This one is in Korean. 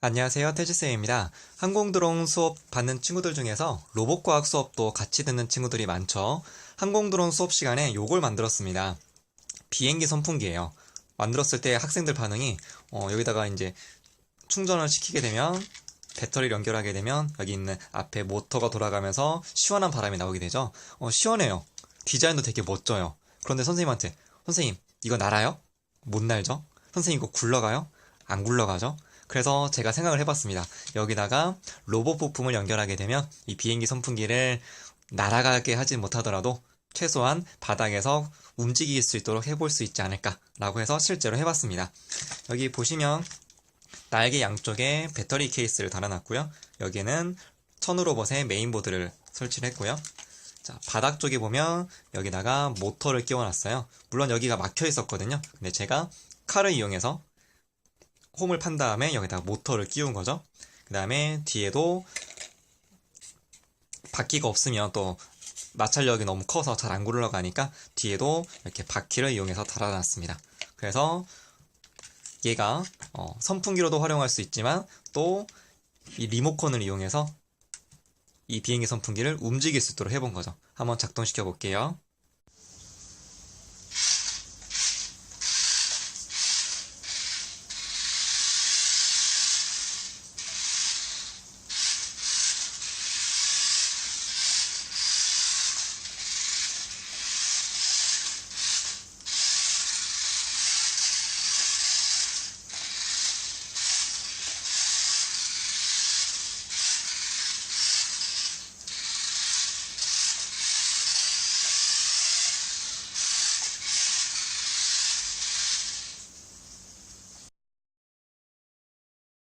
안녕하세요. 태지쌤입니다. 항공드론 수업 받는 친구들 중에서 로봇과학 수업도 같이 듣는 친구들이 많죠. 항공드론 수업 시간에 요걸 만들었습니다. 비행기 선풍기예요. 만들었을 때 학생들 반응이 어, 여기다가 이제 충전을 시키게 되면 배터리를 연결하게 되면 여기 있는 앞에 모터가 돌아가면서 시원한 바람이 나오게 되죠. 어, 시원해요. 디자인도 되게 멋져요. 그런데 선생님한테 선생님 이거 날아요? 못 날죠? 선생님 이거 굴러가요? 안 굴러가죠? 그래서 제가 생각을 해봤습니다. 여기다가 로봇 부품을 연결하게 되면 이 비행기 선풍기를 날아가게 하지 못하더라도 최소한 바닥에서 움직일 수 있도록 해볼 수 있지 않을까라고 해서 실제로 해봤습니다. 여기 보시면 날개 양쪽에 배터리 케이스를 달아놨고요. 여기는 천우 로봇의 메인보드를 설치를 했고요. 자, 바닥 쪽에 보면 여기다가 모터를 끼워놨어요. 물론 여기가 막혀 있었거든요. 근데 제가 칼을 이용해서 홈을 판 다음에 여기다가 모터를 끼운 거죠. 그 다음에 뒤에도 바퀴가 없으면 또 마찰력이 너무 커서 잘 안 굴러가니까 뒤에도 이렇게 바퀴를 이용해서 달아놨습니다. 그래서 얘가 어, 선풍기로도 활용할 수 있지만 또 이 리모컨을 이용해서 이 비행기 선풍기를 움직일 수 있도록 해본 거죠. 한번 작동시켜 볼게요.